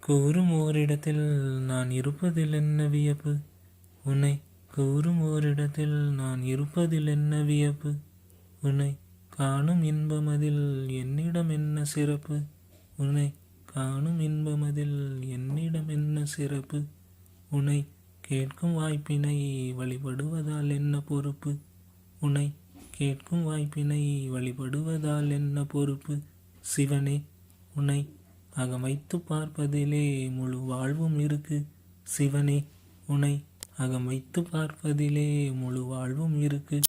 கூறும் ஓரிடத்தில் நான் இருப்பதில் என்ன வியப்பு? உன்னை கூறும் ஓரிடத்தில் நான் இருப்பதில் என்ன வியப்பு? உன்னை காணும் இன்பமதில் என்னிடம் என்ன சிறப்பு? உன்னை காணும் இன்பமதில் என்னிடம் என்ன சிறப்பு? உன்னை கேட்கும் வாய்ப்பினை வழிபடுவதால் என்ன பொறுப்பு? உன்னை கேட்கும் வாய்ப்பினை வழிபடுவதால் என்ன பொறுப்பு? சிவனே உன்னை அகமைத்து பார்ப்பதிலே முழு வாழ்வும் இருக்கு. சிவனே உன்னை அகமைத்து பார்ப்பதிலே முழு வாழ்வும் இருக்கு.